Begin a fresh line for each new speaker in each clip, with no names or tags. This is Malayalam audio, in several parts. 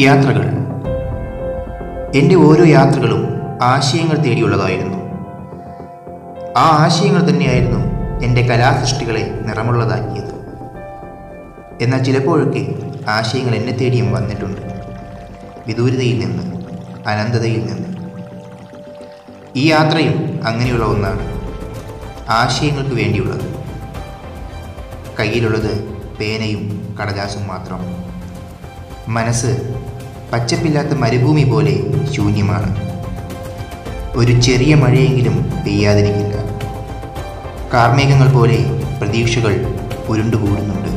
യാത്രകൾ. എന്റെ ഓരോ യാത്രകളും ആശയങ്ങൾ തേടിയുള്ളതായിരുന്നു. ആ ആശയങ്ങൾ തന്നെയായിരുന്നു എന്റെ കലാസൃഷ്ടികളെ നിറമുള്ളതാക്കിയത്. എന്നാൽ ചിലപ്പോഴൊക്കെ ആശയങ്ങൾ എന്നെ തേടിയും വന്നിട്ടുണ്ട്. വിദൂരതയിൽ നിന്ന് അനന്തതയിൽ നിന്ന്. ഈ യാത്രയും അങ്ങനെയുള്ള ഒന്നാണ്. ആശയങ്ങൾക്ക് വേണ്ടിയുള്ളത്. കയ്യിലുള്ളത് പേനയും കടലാസും മാത്രം. മനസ്സ് പച്ചപ്പില്ലാത്ത മരുഭൂമി പോലെ ശൂന്യമാണ്. ഒരു ചെറിയ മഴയെങ്കിലും പെയ്യാതിരിക്കില്ല. കാർമേഘങ്ങൾ പോലെ പ്രതീക്ഷകൾ ഉരുണ്ടുകൂടുന്നുണ്ട്.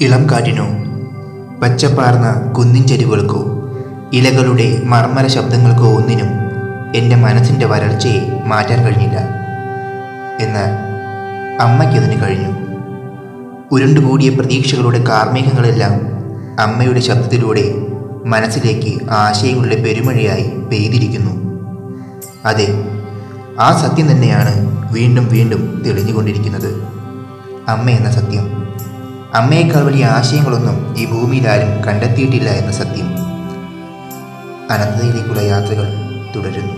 ഇളം കാറ്റിനോ പച്ചപ്പാർന്ന കുന്നിൻ ചെരുവുകൾക്കോ ഇലകളുടെ മർമ്മര ശബ്ദങ്ങൾക്കോ ഒന്നിനും എന്റെ മനസ്സിന്റെ വരൾച്ചയെ മാറ്റാൻ കഴിഞ്ഞില്ല. എന്നാൽ അമ്മയ്ക്കതിന് കഴിഞ്ഞു. ഉരുണ്ടുകൂടിയ പ്രതീക്ഷകളുടെ കാർമേഘങ്ങളെല്ലാം അമ്മയുടെ ശബ്ദത്തിലൂടെ മനസ്സിലേക്ക് ആശയങ്ങളുടെ പെരുമഴയായി പെയ്തിരിക്കുന്നു. അതെ ആ സത്യം തന്നെയാണ് വീണ്ടും വീണ്ടും തെളിഞ്ഞുകൊണ്ടിരിക്കുന്നത്. അമ്മ എന്ന സത്യം. അമ്മയേക്കാൾ വലിയ ആശയങ്ങളൊന്നും ഈ ഭൂമിയിൽ ആരും കണ്ടെത്തിയിട്ടില്ല എന്ന സത്യം. അനന്തതയിലേക്കുള്ള യാത്രകൾ തുടരുന്നു.